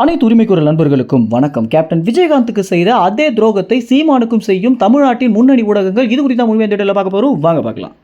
அனைத்து உரிமைக்குரல் நண்பர்களுக்கும் வணக்கம். கேப்டன் விஜயகாந்துக்கு செய்த அதே துரோகத்தை சீமானுக்கும் செய்யும் தமிழ்நாட்டின் முன்னணி ஊடகங்கள் இது குறித்த முழுமையான பார்க்க போகிறோம் வாங்க பார்க்கலாம்.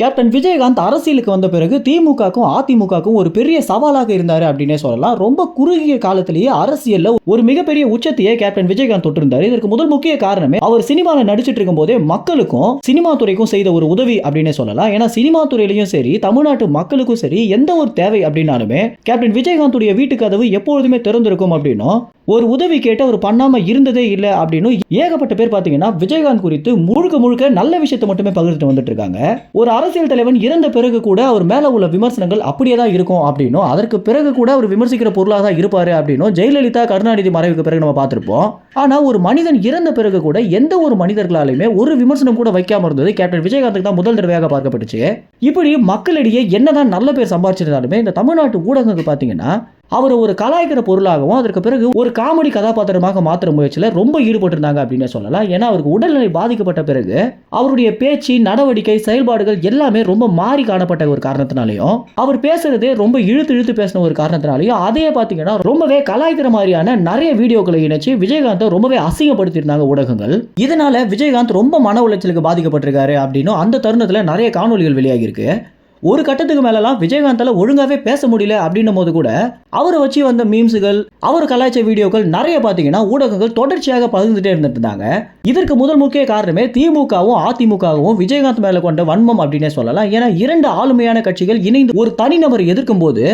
கேப்டன் விஜயகாந்த் அரசியலுக்கு வந்த பிறகு திமுகக்கும் அதிமுகக்கும் ஒரு பெரிய சவாலாக இருந்தார் அப்படின்னே சொல்லலாம். ரொம்ப குறுகிய காலத்திலேயே அரசியல்ல ஒரு மிகப்பெரிய உச்சத்தையே கேப்டன் விஜயகாந்த் தொட்டிருந்தார். இதற்கு முதல் முக்கிய காரணமே அவர் சினிமாவில் நடிச்சிட்டு இருக்கும் போதே மக்களுக்கும் சினிமா துறைக்கும் செய்த ஒரு உதவி அப்படின்னே சொல்லலாம். ஏன்னா சினிமா துறையிலையும் சரி தமிழ்நாட்டு மக்களுக்கும் சரி எந்த ஒரு தேவை அப்படின்னாலுமே கேப்டன் விஜயகாந்துடைய வீட்டு கதவு எப்பொழுதுமே திறந்திருக்கும் அப்படின்னும் ஒரு உதவி கேட்டு அவர் பண்ணாம இருந்ததே இல்லை அப்படின்னு ஏகப்பட்ட பேர் பாத்தீங்கன்னா விஜயகாந்த் குறித்து முழுக்க முழுக்க நல்ல விஷயத்தை மட்டுமே பகிர்ந்துட்டு வந்துட்டு இருக்காங்க. ஒரு அரசியல் தலைவன் இறந்த பிறகு கூட அவர் மேலே உள்ள விமர்சனங்கள் அப்படியே தான் இருக்கும் அப்படின்னும் அதற்கு பிறகு கூட அவர் விமர்சிக்கிற பொருளாக தான் இருப்பார் அப்படின்னும் ஜெயலலிதா கருணாநிதி மறைவுக்கு பிறகு நம்ம பார்த்துருப்போம். ஆனால் ஒரு மனிதன் இறந்த பிறகு கூட எந்த ஒரு மனிதர்களாலையுமே ஒரு விமர்சனம் கூட வைக்காம இருந்தது கேப்டன் விஜயகாந்துக்கு தான் முதல் தடவையாக பார்க்கப்பட்டுச்சு. இப்படி மக்களிடையே என்னதான் நல்ல பேர் சம்பாதிச்சிருந்தாலுமே இந்த தமிழ்நாட்டு ஊடகங்கள் பார்த்தீங்கன்னா அவர் ஒரு கலாய்க்கிற பொருளாகவும் அதற்கு பிறகு ஒரு காமெடி கதாபாத்திரமாக மாற்ற முயற்சியில் ரொம்ப ஈடுபட்டிருந்தாங்க அப்படின்னு சொல்லலாம். ஏன்னா அவருக்கு உடல்நிலை பாதிக்கப்பட்ட பிறகு அவருடைய பேச்சு நடவடிக்கை செயல்பாடுகள் எல்லாமே ரொம்ப மாறி காணப்பட்ட ஒரு காரணத்தினாலையும் அவர் பேசுறதே ரொம்ப இழுத்து இழுத்து பேசின ஒரு காரணத்தினாலையும் அதே பார்த்தீங்கன்னா ரொம்பவே கலாய்க்கிற மாதிரியான நிறைய வீடியோக்களை இணைச்சு விஜயகாந்தை ரொம்பவே அசிங்கப்படுத்தியிருந்தாங்க ஊடகங்கள். இதனால விஜயகாந்த் ரொம்ப மன உளைச்சலுக்கு பாதிக்கப்பட்டிருக்காரு அப்படின்னு அந்த தருணத்தில் நிறைய காணொலிகள் வெளியாகியிருக்கு. ஒரு கட்டத்துக்கு மேலலாம் விஜயகாந்தால ஒழுங்காவே பேச முடியல அப்படின்னும் போது கூட அவரை வச்சு வந்த மீம்ஸுகள் அவர் கலாய்ச்ச வீடியோக்கள் நிறைய பார்த்தீங்கன்னா ஊடகங்கள் தொடர்ச்சியாக பகிர்ந்துட்டே இருந்துட்டு இருந்தாங்க. இதற்கு முதல் முக்கிய காரணமே திமுகவும் அதிமுகவும் விஜயகாந்த் மேல கொண்ட வன்மம் அப்படின்னே சொல்லலாம். ஏன்னா இரண்டு ஆளுமையான கட்சிகள் இணைந்து ஒரு தனிநபர் எதிர்க்கும் போது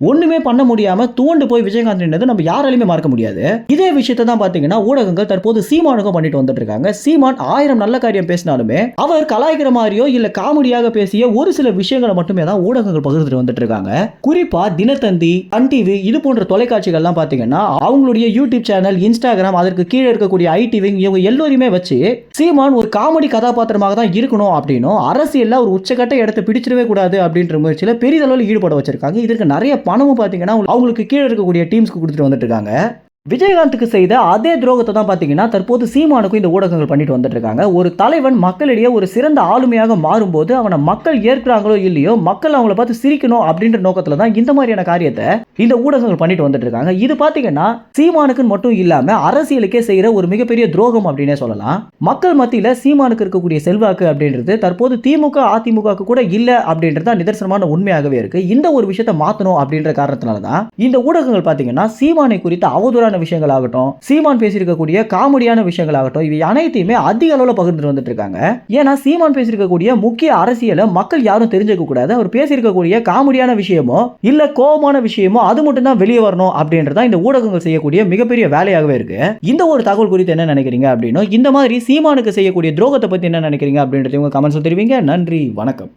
ஒண்ணுமே பண்ண முடியாம தூண்டு போய் விஜயகாந்த் நின்றது நம்ம யாராலையுமே மறக்க முடியாது. இதே விஷயத்தை தான் பாத்தீங்கன்னா ஊடகங்கள் தற்போது சீமானுக்கும் பண்ணிட்டு வந்துட்டு இருக்காங்க சீமான் ஆயிரம் நல்ல காரியம் பேசினாலுமே அவர் கலாய்க்கிற மாதிரியோ இல்ல காமெடியாக பேசிய ஒரு சில விஷயங்களை மட்டுமே தான் ஊடகங்கள் பகிர்ந்துட்டு வந்துட்டு இருக்காங்க குறிப்பா தினத்தந்தி சன் டிவி இது போன்ற தொலைக்காட்சிகள்லாம் பாத்தீங்கன்னா அவங்களுடைய யூடியூப் சேனல் இன்ஸ்டாகிராம் அதற்கு கீழே இருக்கக்கூடிய ஐடிவி இவங்க எல்லோரையுமே வச்சு சீமான் ஒரு காமெடி கதாபாத்திரமாக தான் இருக்கணும் அப்படின்னும் அரசியலில் ஒரு உச்சக்கட்ட இடத்தை பிடிச்சிடவே கூடாது அப்படின்ற முயற்சியில பெரிதளவில் ஈடுபட வச்சிருக்காங்க. இதற்கு நிறைய பணமும் பார்த்தீங்கன்னா அவங்களுக்கு கீழே இருக்கக்கூடிய டீம்ஸ்க்கு கொடுத்துட்டு வந்துட்டு இருக்காங்க. விஜயகாந்துக்கு செய்த அதே துரோகத்தை தான் பார்த்தீங்கன்னா தற்போது சீமானுக்கும் இந்த ஊடகங்கள் பண்ணிட்டு வந்துட்டு இருக்காங்க. ஒரு தலைவன் மக்களிடையே ஒரு சிறந்த ஆளுமையாக மாறும்போது அவனை மக்கள் ஏற்கிறாங்களோ இல்லையோ மக்கள் அவங்கள பார்த்து சிரிக்கணும் அப்படின்ற நோக்கத்தில் தான் இந்த மாதிரியான காரியத்தை இந்த ஊடகங்கள் பண்ணிட்டு வந்துட்டு இருக்காங்க. இது பார்த்தீங்கன்னா சீமானுக்குன்னு மட்டும் இல்லாமல் அரசியலுக்கே செய்கிற ஒரு மிகப்பெரிய துரோகம் அப்படின்னே சொல்லலாம். மக்கள் மத்தியில் சீமானுக்கு இருக்கக்கூடிய செல்வாக்கு அப்படின்றது தற்போது திமுக அதிமுக கூட இல்லை அப்படின்றது தான் நிதர்சனமான உண்மையாகவே இருக்கு. இந்த ஒரு விஷயத்தை மாற்றணும் அப்படின்ற காரணத்தினால தான் இந்த ஊடகங்கள் பார்த்தீங்கன்னா சீமானை குறித்த அவதூறான விஷயங்கள் ஆகட்டும் சீமான் பேசியிருக்கக்கூடிய காமெடியான விஷயங்கள் ஆகட்டும் இவை அனைத்தையுமே அதிக அளவில் பகிர்ந்து வந்துட்டு இருக்காங்க ஏன்னா சீமான் பேசியிருக்கக்கூடிய முக்கிய அரசியலை மக்கள் யாரும் தெரிஞ்சுக்க கூடாது. அவர் பேசியிருக்கக்கூடிய காமெடியான விஷயமோ இல்ல கோபமான விஷயமோ அது மட்டும் தான் வெளியே வரணும் அப்படின்றதான் இந்த ஊடகங்கள் செய்யக்கூடிய மிகப்பெரிய வேலையாகவே இருக்கு. இந்த ஒரு தகவல் குறித்து என்ன நினைக்கிறீங்க அப்படின்னு இந்த மாதிரி சீமானுக்கு செய்யக்கூடிய துரோகத்தை பத்தி என்ன நினைக்கிறீங்க அப்படின்றத உங்க கமெண்ட்ஸ் தெரிவிங்க. நன்றி வணக்கம்.